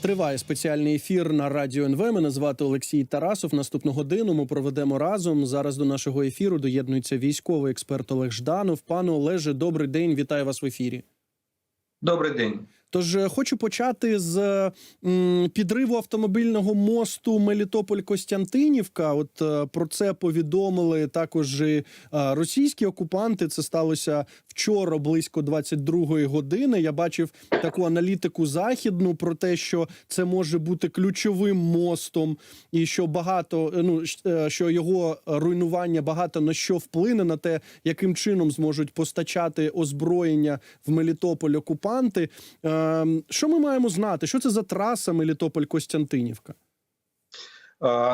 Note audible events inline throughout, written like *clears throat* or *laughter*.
Триває спеціальний ефір на радіо НВ. Мене звати Олексій Тарасов. Наступну годину ми проведемо разом. Зараз до нашого ефіру доєднується військовий експерт Олег Жданов. Пане Олеже, добрий день. Вітаю вас в ефірі. Добрий день. Тож е, хочу почати з підриву автомобільного мосту Мелітополь-Костянтинівка. От е, про це повідомили також е, російські окупанти. Це сталося вчора близько 22-ї години. Я бачив таку аналітику західну про те, що це може бути ключовим мостом, і що багато ну що його руйнування багато на що вплине на те, яким чином зможуть постачати озброєння в Мелітополь окупанти. Ем, Що ми маємо знати? Що це за траса Мелітополь-Костянтинівка?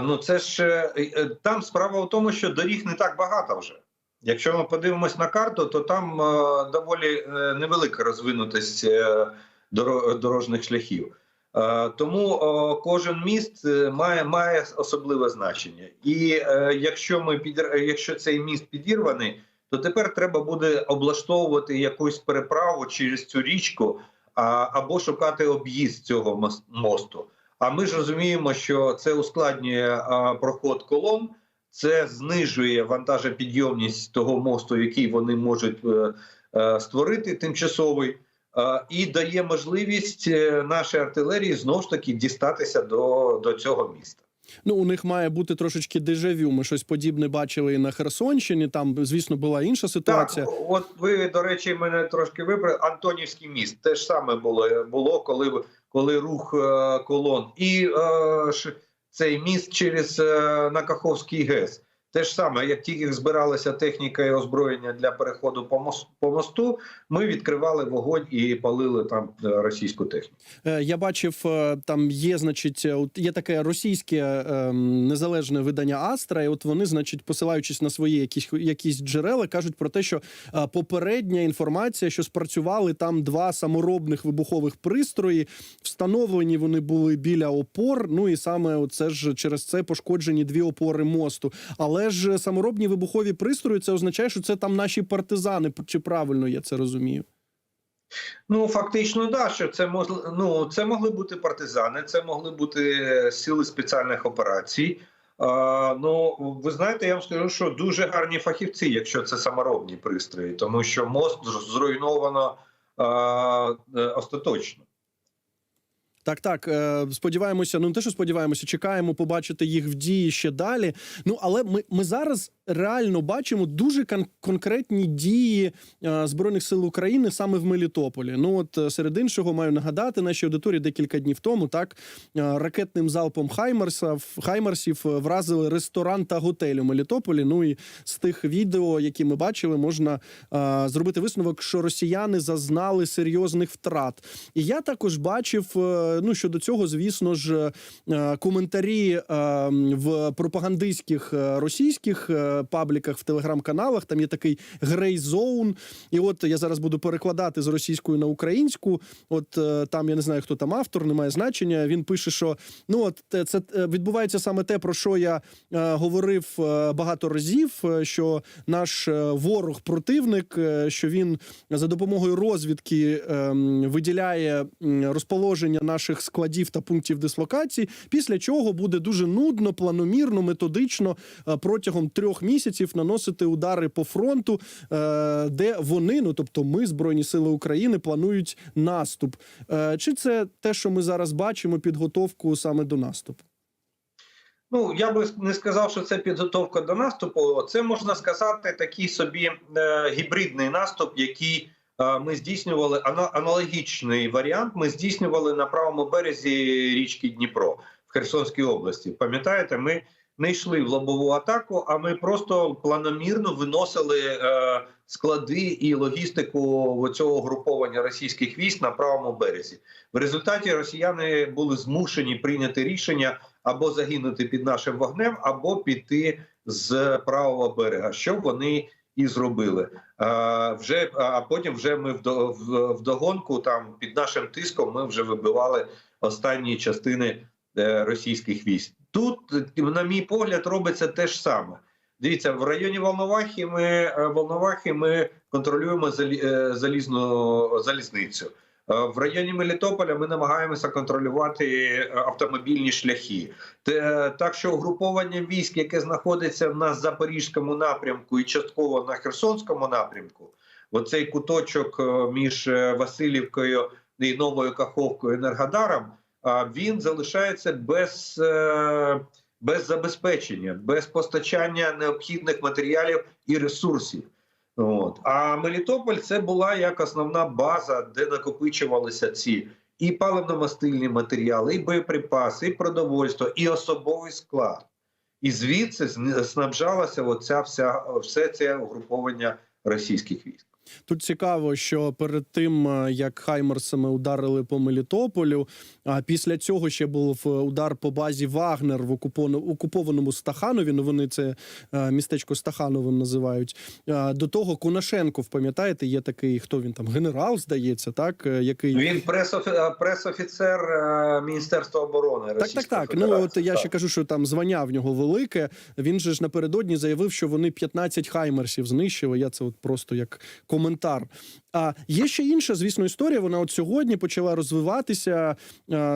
Ну це ж е, е, там справа в тому, що доріг не так багато вже. Якщо ми подивимось на карту, то там е, доволі невелика розвинутість доро- дорожніх шляхів. Тому кожен міст має, має особливе значення. І якщо ми підір... якщо цей міст підірваний, то тепер треба буде облаштовувати якусь переправу через цю річку або шукати об'їзд цього мос- мосту. А ми ж розуміємо, що це ускладнює проход колон, це знижує вантажопідйомність того мосту, який вони можуть е, е, створити тимчасовий, і дає можливість е, нашій артилерії знову ж таки дістатися до, до цього міста. Ну, у них має бути трошечки дежавю. Ми щось подібне бачили і на Херсонщині. Там, звісно, була інша ситуація. Так, от ви, до речі, мене трошки вибрали. Антонівський міст те ж саме було, було коли, коли рух е, колон. І е, цей міст через е, Накаховський ГЕС. Те ж саме, як тільки збиралася техніка і озброєння для переходу по, мос, по мосту, ми відкривали вогонь і палили там е, російську техніку. Е, Я бачив, е, там є, значить, є таке російське е, незалежне видання Астра, і от вони, значить, посилаючись на свої якісь якісь джерела, кажуть про те, що попередня інформація, що спрацювали там два саморобних вибухових пристрої, встановлені вони були біля опор. Ну і саме це ж через це пошкоджені дві опори мосту. Але ж саморобні вибухові пристрої це означає, що це там наші партизани. Чи правильно я це розумію? Ну фактично, да, що це могли, ну, це могли бути партизани, це могли бути е, сили спеціальних операцій. А, ну ви знаєте, я вам скажу, що дуже гарні фахівці, якщо це саморобні пристрої, тому що мост зруйновано а, е, остаточно. Так, так. е, Сподіваємося, ну не те, що сподіваємося, чекаємо побачити їх в дії ще далі. Ну але ми, ми зараз реально бачимо дуже кон- конкретні дії е, збройних сил України саме в Мелітополі. Ну от е, серед іншого маю нагадати нашій аудиторії декілька днів тому. Так е, ракетним залпом Хаймерса Хаймерсів е, вразили ресторан та готель у Мелітополі. Ну і з тих відео, які ми бачили, можна е, зробити висновок, що росіяни зазнали серйозних втрат. І я також бачив. е, Ну щодо цього, звісно ж, е, коментарі е, в пропагандистських е, російських е, пабліках в телеграм-каналах. Там є такий грей зоун. І от я зараз буду перекладати з російської на українську. От е, там я не знаю, хто там автор, немає значення. Він пише, що ну от це е, відбувається саме те, про що я е, говорив багато разів. Що наш ворог, противник, що він за допомогою розвідки ем, виділяє розположення наших складів та пунктів дислокації, після чого буде дуже нудно, планомірно, методично протягом трьох наносити удари по фронту, е, де вони, ну тобто ми, збройні сили України, планують наступ. Е, Чи це те, що ми зараз бачимо, підготовку саме до наступу? Ну я би не сказав, що це підготовка до наступу. Це можна сказати такий собі е, гібридний наступ, який е, ми здійснювали аналогічний варіант. Ми здійснювали на правому березі річки Дніпро в Херсонській області. Пам'ятаєте, ми не йшли в лобову атаку, а ми просто планомірно виносили е, склади і логістику цього груповання російських військ на правому березі. В результаті росіяни були змушені прийняти рішення або загинути під нашим вогнем, або піти з правого берега, що вони і зробили. А, вже а потім вже ми вдогонку там під нашим тиском ми вже вибивали останні частини е, російських військ. Тут, е, на мій погляд, робиться те ж саме. Дивіться, в районі Волновахи ми е, Волновахи ми контролюємо е, залізну залізницю. В районі Мелітополя ми намагаємося контролювати е, автомобільні шляхи. Так що угруповання військ, яке знаходиться на запорізькому напрямку і частково на Херсонському напрямку, оцей куточок е, між е, Васильівкою і Новою Каховкою Енергодаром, він залишається без, е, без забезпечення, без постачання необхідних матеріалів і ресурсів. От. А Мелітополь це була як основна база, де накопичувалися ці і паливно-мастильні матеріали, і боєприпаси, і продовольство, і особовий склад. І звідси снабжалося оця вся все це угруповання російських військ. Тут цікаво, що перед тим е, як Хаймерсами ударили по Мелітополю, а після цього ще був е, удар по базі Вагнер в окупованому Стаханові. Ну вони це е, містечко Стахановим називають. До того Конашенков, пам'ятаєте, є такий, хто він там, генерал, здається, так який Він пресофі- пресофіцер Міністерства оборони Так, так, Російської так. Ну от я Так. ще кажу, що там звання в нього велике. Він же ж напередодні заявив, що вони 15 хаймерсів знищили. Я це от просто як коментар. А є ще інша, звісно, історія. Вона от сьогодні почала розвиватися.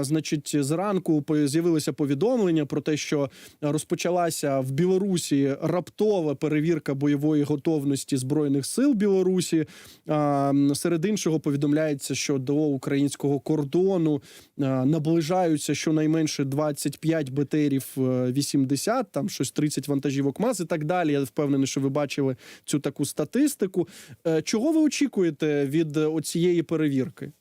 Значить, зранку з'явилися повідомлення про те, що розпочалася в Білорусі раптова перевірка бойової готовності збройних сил Білорусі. А, серед іншого повідомляється, що до українського кордону наближаються щонайменше 25 БТРів е, 80, там щось 30 вантажівок МАЗ і так далі. Я впевнений, що ви бачили цю таку статистику. Е, Чого ви очікуєте від е, оцієї перевірки?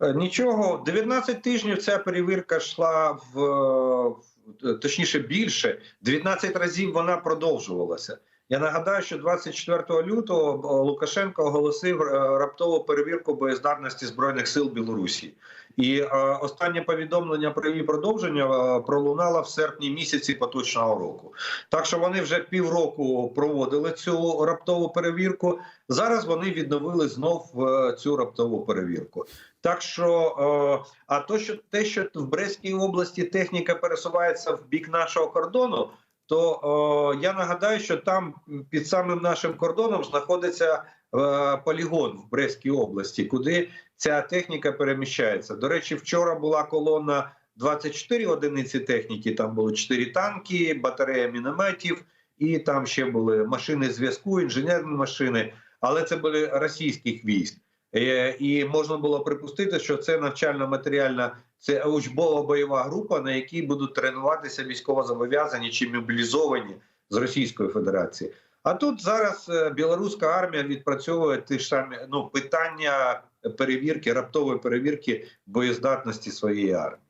Е, Нічого, 19 тижнів ця перевірка йшла е, в- точніше більше. 19 разів вона продовжувалася. Я нагадаю, що 24 лютого е, Лукашенко оголосив е, раптову перевірку боєздатності збройних сил Білорусі. І е, останнє повідомлення про її продовження пролунало в серпні місяці поточного року. Так що вони вже півроку проводили цю раптову перевірку. Зараз вони відновили знов цю раптову перевірку. Так що, а то, що те, що в Брестській області техніка пересувається в бік нашого кордону, то е, я нагадаю, що там під самим нашим кордоном знаходиться е, полігон в Брестській області, куди ця техніка переміщається. До речі, вчора була колона 24 одиниці техніки. Там було 4 танки, батарея мінометів, і там ще були машини зв'язку, інженерні машини, але це були російських військ. Е, І можна було припустити, що це навчально-матеріальна, це учбова бойова група, на якій будуть тренуватися військовозобов'язані чи мобілізовані з Російської Федерації. А тут зараз е, білоруська армія відпрацьовує ті ж самі ну питання перевірки, раптової перевірки боєздатності своєї армії.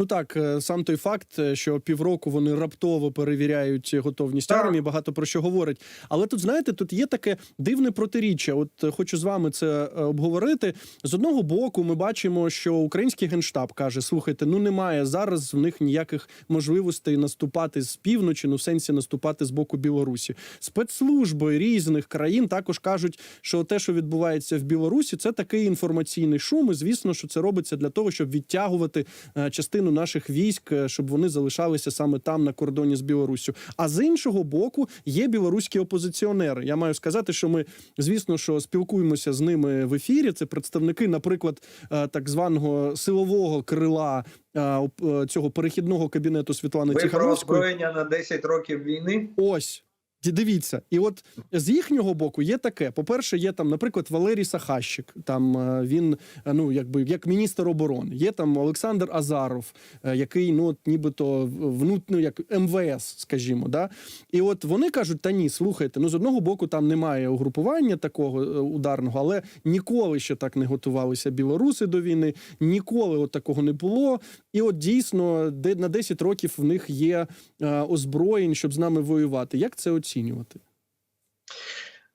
Ну так, е, сам той факт, е, що півроку вони раптово перевіряють готовність Так. армії, багато про що говорить. Але тут, знаєте, тут є таке дивне протиріччя. От е, хочу з вами це обговорити. З одного боку, ми бачимо, що український генштаб каже: слухайте, ну немає зараз в них ніяких можливостей наступати з півночі, ну в сенсі наступати з боку Білорусі. Спецслужби різних країн також кажуть, що те, що відбувається в Білорусі, це такий інформаційний шум. І звісно, що це робиться для того, щоб відтягувати е, частину наших військ, е, щоб вони залишалися саме там на кордоні з Білоруссю. А з іншого боку, є білоруські опозиціонери. Я маю сказати, що ми, звісно, що спілкуємося з ними в ефірі. Це представники, наприклад, е, так званого силового крила е, цього перехідного кабінету Світлани Ви про озброєння на 10 років війни? Ось. Дивіться, і от з їхнього боку є таке. По-перше, є там, наприклад, Валерій Сахащик. Там е, він е, ну якби як міністр оборони. Є там Олександр Азаров, е, який ну от нібито внут, ну, як МВС, скажімо, да. І от вони кажуть: та ні, слухайте, ну з одного боку там немає угрупування такого ударного, але ніколи ще так не готувалися білоруси до війни, ніколи от такого не було. І от дійсно, де на 10 років в них є озброєнь, щоб з нами воювати. Як це оцінювати?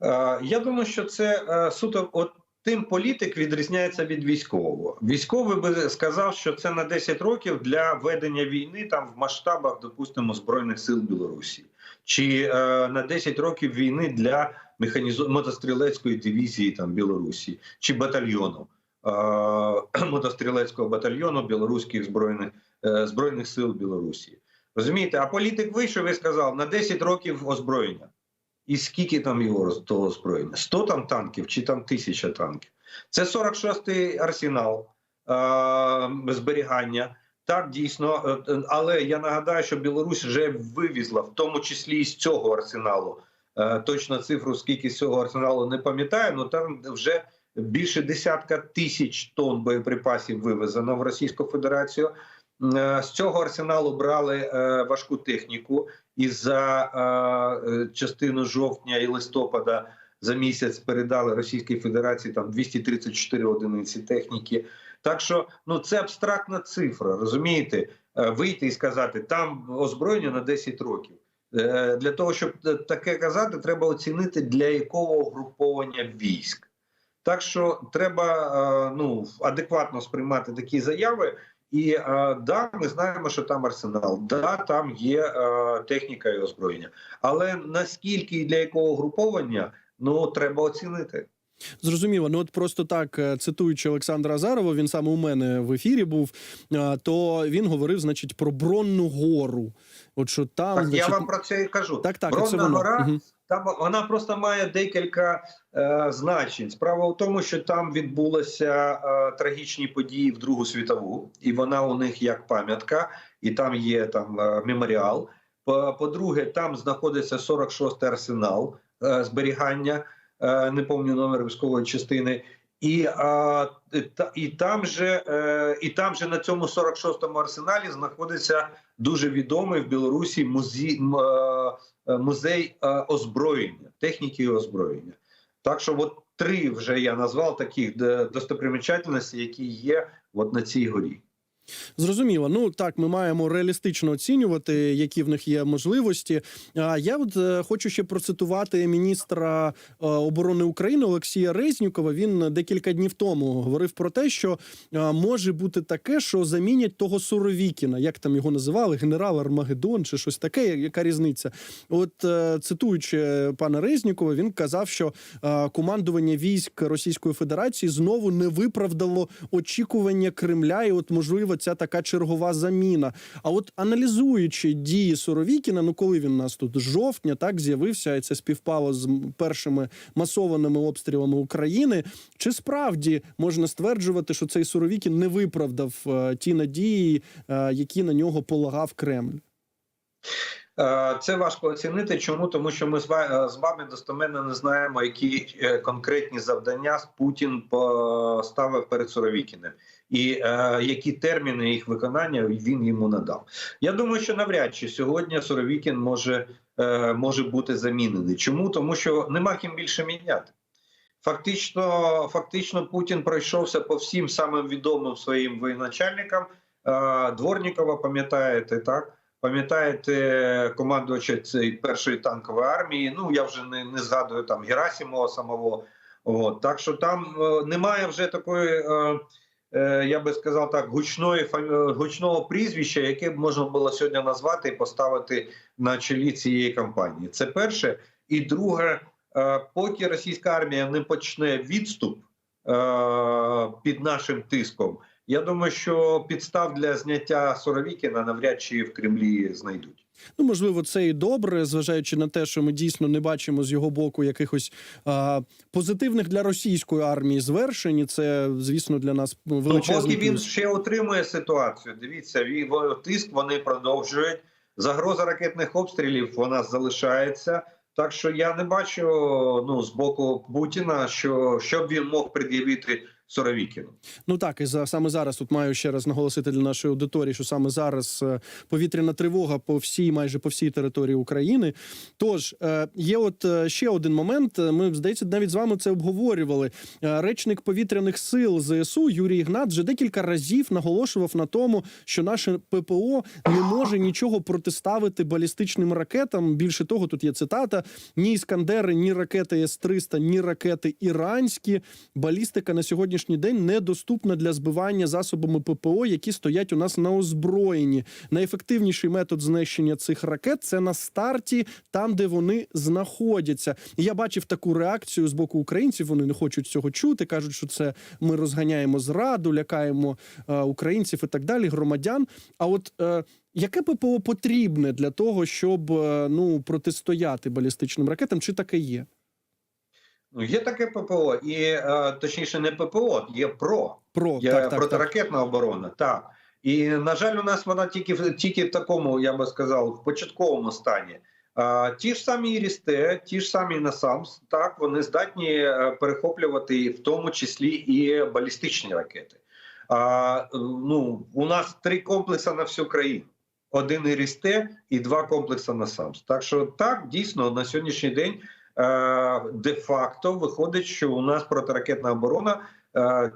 Е, Я думаю, що це е, суто от тим політик відрізняється від військового. Військовий би сказав, що це на 10 років для ведення війни там в масштабах, допустимо, збройних сил Білорусі, чи е, на 10 років війни для механізу... мотострілецької дивізії там Білорусі, чи батальйону *clears throat* мотострілецького батальйону білоруських збройних збройних сил Білорусі. Розумієте, а політик вийшов і сказав на 10 років озброєння. І скільки там його того озброєння? 100 там танків чи там тисяча танків? Це 46-й арсенал е, зберігання. Так, дійсно, е, е, але я нагадаю, що Білорусь вже вивізла, в тому числі і з цього арсеналу. Е, Точно цифру, скільки з цього арсеналу не пам'ятаю, але там вже більше десятка тисяч тонн боєприпасів вивезено в Російську Федерацію. Е, З цього арсеналу брали е, важку техніку, і за е, частину жовтня і листопада за місяць передали Російській Федерації там 234 одиниці техніки. Так що ну це абстрактна цифра, розумієте? Вийти і сказати, там озброєння на 10 років. Для того, щоб таке казати, треба оцінити для якого угруповання військ. Так що треба ну, адекватно сприймати такі заяви. І е, да, ми знаємо, що там арсенал, да, там є е, техніка і озброєння. Але наскільки і для якого груповання ну треба оцінити. Зрозуміло, ну от просто так е, цитуючи Олександра Азарова, він саме у мене в ефірі був. е, То він говорив, значить, про Бронну гору. От що там, Так, значить, я вам про це і кажу. так, так, Бронна це воно. гора, Мгм. Там вона просто має декілька е, значень. Справа в тому, що там відбулися е, трагічні події в Другу світову, і вона у них як пам'ятка, і там є там е, меморіал. По- По-друге, там знаходиться 46-й арсенал е, зберігання, не пам'ятаю номер військової частини. І, а, і там же е, і там же на цьому 46-му арсеналі знаходиться дуже відомий в Білорусі музей, е, е, музей е, озброєння, техніки і озброєння. Так що, от три вже я назвав таких достопримічательностей, які є от на цій горі. Зрозуміло. Ну так, ми маємо реалістично оцінювати, які в них є можливості. А я от е, хочу ще процитувати міністра е, оборони України Олексія Резнікова. Він декілька днів тому говорив про те, що е, може бути таке, що замінять того Суровікіна, як там його називали, генерал Армагеддон чи щось таке. Яка різниця? От цитуючи пана Резнікова, він казав, що командування військ Російської Федерації знову не виправдало очікування Кремля, і от можливо ця така чергова заміна. А от аналізуючи дії Суровікіна, ну коли він у нас тут з жовтня так з'явився, і це співпало з першими масованими обстрілами України. Чи справді можна стверджувати, що цей Суровікін не виправдав е, ті надії, е, які на нього полагав Кремль? Е, Це важко оцінити. Чому? Тому що ми з ва- з вами достеменно не знаємо, які конкретні завдання Путін поставив перед Суровікіним, і е, які терміни їх виконання він йому надав. Я думаю, що навряд чи сьогодні Суровікін може, е, може бути замінений. Чому? Тому що нема ким більше міняти. Фактично, фактично, Путін пройшовся по всім самим відомим своїм воєначальникам. Е, Дворнікова, пам'ятаєте, так? Пам'ятаєте командувача цієї першої танкової армії? Ну я вже не, не згадую там Герасимова самого. От так що там е, немає вже такої, е, я би сказав так, гучної е, гучного прізвища, яке б можна було сьогодні назвати і поставити на чолі цієї кампанії. Це перше. І друге, е, поки російська армія не почне відступ е, під нашим тиском. Я думаю, що підстав для зняття Соровікіна навряд чи в Кремлі знайдуть. Ну, можливо, це і добре, зважаючи на те, що ми дійсно не бачимо з його боку якихось а, позитивних для російської армії звершень. І Це, звісно, для нас Ну, величезний поки він ще отримує ситуацію. Дивіться, він тиск вони продовжують. Загроза ракетних обстрілів вона залишається. Так що я не бачу ну з боку Путіна, що, що б він мог пред'явити Соровікіну. Ну так, і за саме зараз тут маю ще раз наголосити для нашої аудиторії, що саме зараз е, повітряна тривога по всій, майже по всій території України. Тож е, є, от е, ще один момент. Ми здається, навіть з вами це обговорювали. Речник повітряних сил ЗСУ Юрій Ігнат вже декілька разів наголошував на тому, що наше ППО не може нічого протиставити балістичним ракетам. Більше того, тут є цитата: ні іскандери, ні ракети С-300, ні ракети іранські. Балістика на сьогоднішній день недоступна для збивання засобами ППО, які стоять у нас на озброєнні. Найефективніший метод знищення цих ракет це на старті, там де вони знаходяться. Я бачив таку реакцію з боку українців. Вони не хочуть цього чути. кажуть, що це ми розганяємо зраду, лякаємо е, українців і так далі, громадян. А от е, яке ППО потрібне для того, щоб е, ну протистояти балістичним ракетам? Чи таке є? Ну, є таке ППО, і е, точніше, не ППО, є ПРО. Про Є так, так, так. протиракетна оборона. Так. І, на жаль, у нас вона тільки, в- тільки в такому, я би сказав, в початковому стані. А, ті ж самі Ірісте, ті ж самі НАСАМС, так, вони здатні е, перехоплювати в тому числі і балістичні ракети. А, е, ну, у нас три комплекси на всю країну. Один Ірісте і два комплекси НАСАМС. Так що так, дійсно, на сьогоднішній день де-факто виходить, що у нас протиракетна оборона е,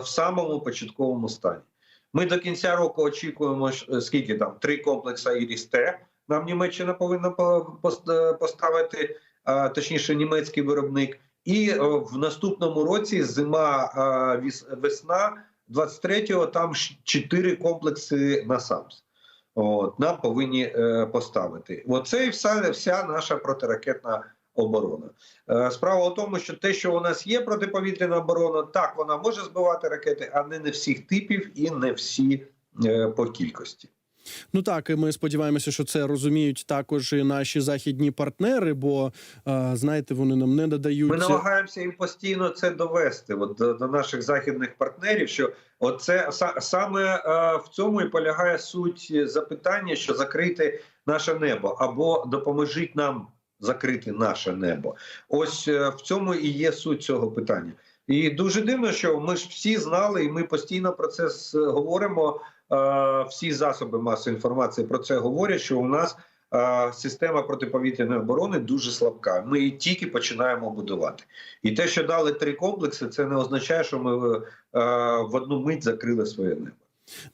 в самому початковому стані. Ми до кінця року очікуємо, скільки там три комплекси Ірісте. Нам Німеччина повинна по- пост- е, поставити, точніше, німецький виробник. І е, в наступному році зима, весна 23-го там чотири комплекси на САМС. Нам повинні е, поставити. Оце і вся, вся наша протиракетна оборона. Е, Справа в тому, що те, що у нас є протиповітряна оборона, так вона може збивати ракети, а не, не всіх типів і не всі е, по кількості. Ну так, і ми сподіваємося, що це розуміють також і наші західні партнери, бо е, знаєте, вони нам не надають Ми намагаємося їм постійно це довести от, до, до наших західних партнерів. Що оце са- саме в цьому і полягає суть запитання, що закрити наше небо або допоможіть нам закрити наше небо. Ось е, в цьому і є суть цього питання. І дуже дивно, що ми ж всі знали, і ми постійно про це говоримо. Е, Всі засоби масової інформації про це говорять, що у нас е, система протиповітряної оборони дуже слабка. Ми її тільки починаємо будувати. І те, що дали три комплекси, це не означає, що ми в одну мить закрили своє небо.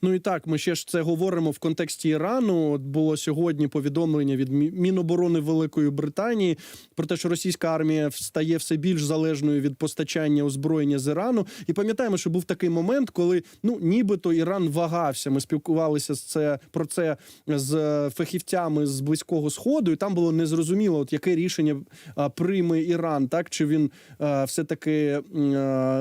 Ну і так, ми ще ж це говоримо в контексті Ірану. От було сьогодні повідомлення від Міноборони Великої Британії про те, що російська армія стає все більш залежною від постачання озброєння з Ірану. І пам'ятаємо, що був такий момент, коли ну нібито Іран вагався. Ми спілкувалися з це про це з е, фахівцями з близького сходу, і там було незрозуміло, от яке рішення прийме Іран, так чи він все таки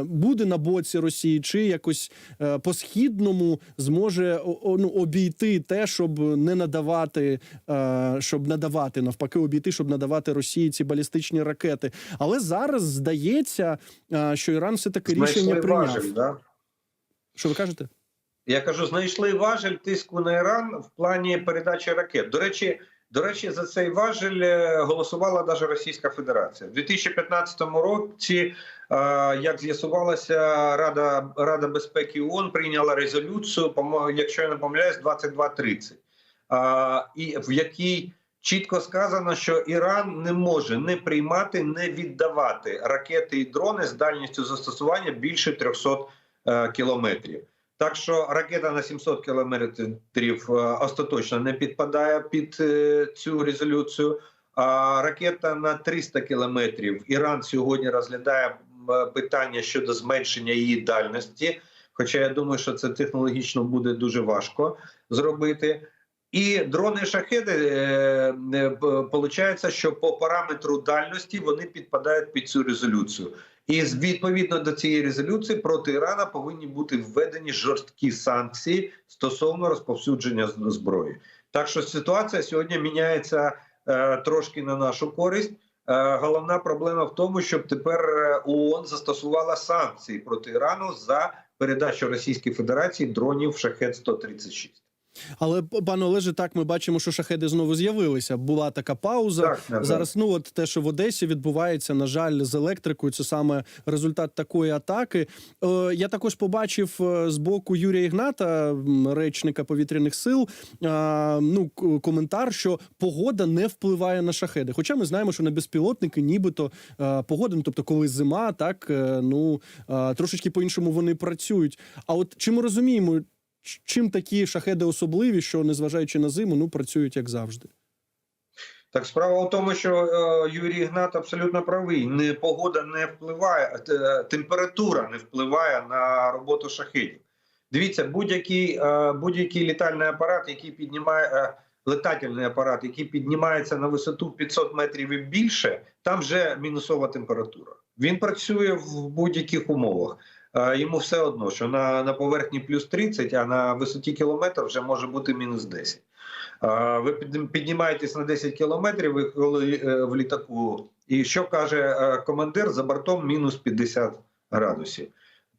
буде на боці Росії, чи якось е, по східному зможе ну, обійти те, щоб не надавати, е, щоб надавати навпаки, обійти, щоб надавати Росії ці балістичні ракети. Але зараз здається, е, що Іран все таки рішення прийняв. важель, да? Що ви кажете? Я кажу, знайшли важель тиску на Іран в плані передачі ракет. До речі, до речі, за цей важель е, голосувала навіть Російська Федерація. У 2015 році, е, як з'ясувалося, Рада, Рада безпеки ООН прийняла резолюцію, якщо я не помиляюсь, 2230, е, і в якій чітко сказано, що Іран не може не приймати, не віддавати ракети і дрони з дальністю застосування більше 300 е, кілометрів. Так що ракета на 700 кілометрів е, остаточно не підпадає під е, цю резолюцію. А ракета на 300 кілометрів Іран сьогодні розглядає е, питання щодо зменшення її дальності. Хоча я думаю, що це технологічно буде дуже важко зробити. І дрони шахеди получається, що по параметру дальності вони підпадають під цю резолюцію. І відповідно до цієї резолюції проти Ірана повинні бути введені жорсткі санкції стосовно розповсюдження зброї. Так що ситуація сьогодні міняється е, трошки на нашу користь. Е, головна проблема в тому, щоб тепер е, ООН застосувала санкції проти Ірану за передачу Російській Федерації дронів Шахет 136 Але пане Олеже, так ми бачимо, що шахеди знову з'явилися. Була така пауза. Так. Зараз ну от те, що в Одесі відбувається, на жаль, з електрикою, це саме результат такої атаки. Е, я також побачив е, з боку Юрія Ігната, речника повітряних сил, е, ну коментар, що погода не впливає на шахеди. Хоча ми знаємо, що на безпілотники, нібито е, погода, ну тобто, коли зима, так е, ну е, трошечки по-іншому вони працюють. А от чи ми розуміємо? Чим такі шахеди особливі, що незважаючи на зиму, ну працюють як завжди. Так, справа в тому, що е, Юрій Ігнат абсолютно правий. Не погода не впливає, е, температура не впливає на роботу шахедів. Дивіться, будь-який е, будь-який літальний апарат, який піднімає летательний апарат, який піднімається на висоту 500 метрів і більше, там вже мінусова температура. Він працює в будь-яких умовах. Йому все одно, що на, на поверхні плюс 30, а на висоті кілометр вже може бути мінус 10. Ви піднімаєтесь на 10 кілометрів, е, в літаку І що каже е, командир за бортом мінус 50 градусів.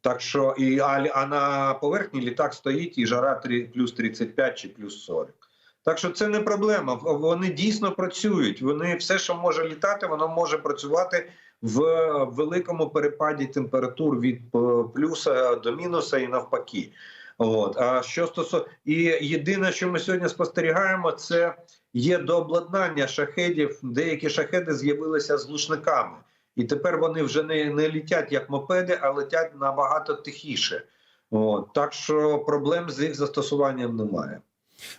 Так що і а, а на поверхні літак стоїть і жара 3, плюс 35 чи плюс 40. Так що це не проблема. Вони дійсно працюють. Вони все, що може літати, воно може працювати в великому перепаді температур від е, плюса до мінуса і навпаки. От а що стосовно і єдине, що ми сьогодні спостерігаємо, це є дообладнання шахедів. Деякі шахеди з'явилися з глушниками, і тепер вони вже не, не літять як мопеди, а летять набагато тихіше. От так що проблем з їх застосуванням немає.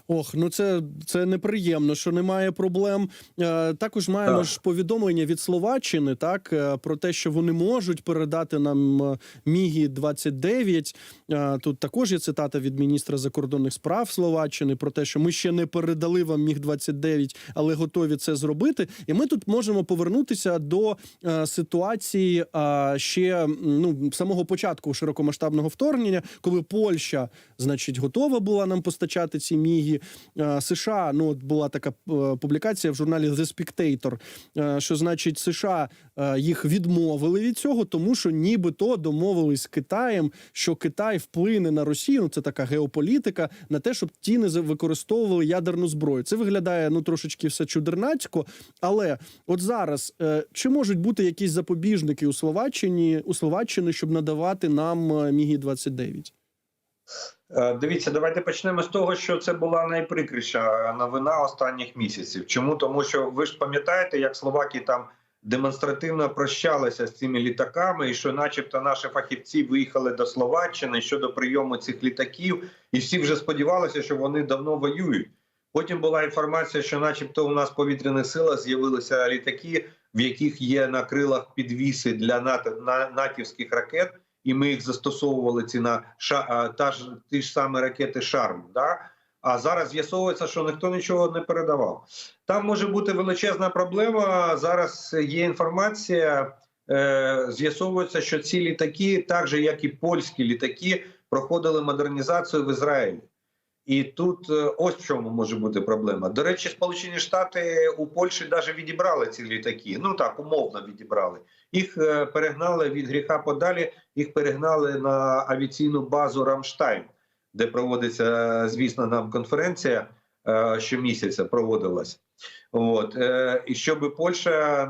Ох, ну це, це неприємно, що немає проблем. Е, також маємо Так. ж повідомлення від Словаччини, так е, про те, що вони можуть передати нам е, мігі 29 Е, Тут також є цитата від міністра закордонних справ Словаччини про те, що ми ще не передали вам міг 29 але готові це зробити. І ми тут можемо повернутися до е, ситуації е, ще ну самого початку широкомасштабного вторгнення, коли Польща, значить, готова була нам постачати ці міги. Е, США, ну от була така е, публікація в журналі The Spectator, е, що значить США їх відмовили від цього, тому що нібито домовились з Китаєм, що Китай вплине на Росію. Ну це така геополітика на те, щоб ті не використовували ядерну зброю. Це виглядає ну трошечки все чудернацько. Але от зараз чи можуть бути якісь запобіжники у Словаччині у Словаччини, щоб надавати нам мігі 29 Е, Дивіться, давайте почнемо з того, що це була найприкріша новина останніх місяців. Чому? Тому що ви ж пам'ятаєте, як словаки там демонстративно прощалися з цими літаками, і що, начебто, наші фахівці виїхали до Словаччини щодо прийому цих літаків, і всі вже сподівалися, що вони давно воюють. Потім була інформація, що, начебто, у нас в повітряних силах з'явилися літаки, в яких є на крилах підвіси для натівських ракет і ми їх застосовували ці на ша, та ж ті ж самі ракети Шарм. Да? А зараз з'ясовується, що ніхто нічого не передавав. Там може бути величезна проблема. Зараз є інформація. Е, з'ясовується, що ці літаки, так же як і польські літаки, проходили модернізацію в Ізраїлі. І тут е, ось в чому може бути проблема. До речі, Сполучені Штати у Польщі навіть відібрали ці літаки. Ну так умовно відібрали. Їх е, перегнали від гріха подалі. Їх перегнали на авіаційну базу Рамштайн, де проводиться, звісно, нам конференція е, щомісяця проводилась. От і щоб Польща,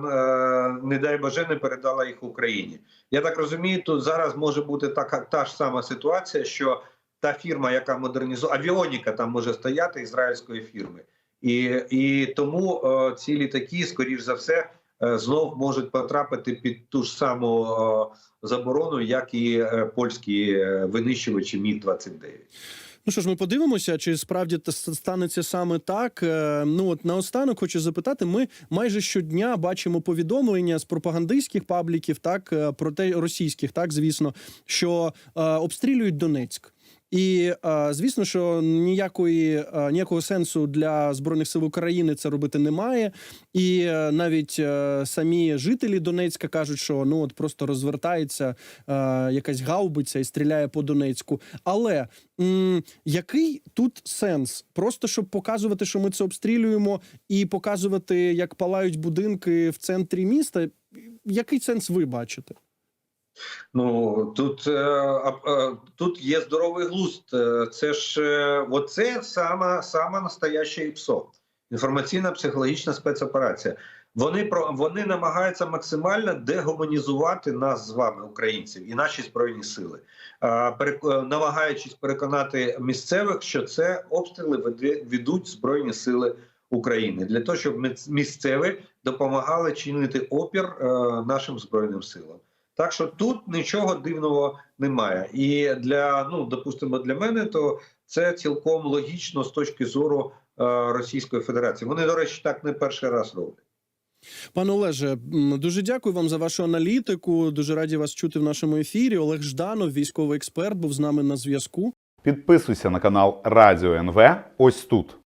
не дай Боже, не передала їх Україні. Я так розумію, тут зараз може бути така та ж сама ситуація, що та фірма, яка модернізує авіоніка, там може стояти ізраїльської фірми, і, і тому е, ці літаки, скоріш за все, е, знов можуть потрапити під ту ж саму е, заборону, як і е, польські е, винищувачі Міг 29 Ну що ж, ми подивимося, чи справді станеться саме так. Е, Ну от наостанок хочу запитати. Ми майже щодня бачимо повідомлення з пропагандистських пабліків, так про те російських, так звісно, що е, обстрілюють Донецьк. І е, звісно, що ніякої е, ніякого сенсу для збройних сил України це робити немає. І е, навіть самі жителі Донецька кажуть, що ну от просто розвертається якась гаубиця і стріляє по Донецьку. Але який тут сенс? Просто щоб показувати, що ми це обстрілюємо, і показувати, як палають будинки в центрі міста. Який сенс ви бачите? Ну тут, е, тут є здоровий глузд. Е, Це ж е, оце сама, сама настояща ІПСО. Інформаційна психологічна спецоперація. Вони про вони намагаються максимально дегуманізувати нас з вами, українців, і наші збройні сили, намагаючись переконати місцевих, що це обстріли ведуть збройні сили України для того, щоб місцеві допомагали чинити опір нашим збройним силам. Так що тут нічого дивного немає. І для ну допустимо для мене, то це цілком логічно з точки зору е, Російської Федерації. Вони, до речі, так не перший раз роблять. Пане Олеже, дуже дякую вам за вашу аналітику. Дуже раді вас чути в нашому ефірі. Олег Жданов, військовий експерт, був з нами на зв'язку. Підписуйся на канал Радіо НВ ось тут.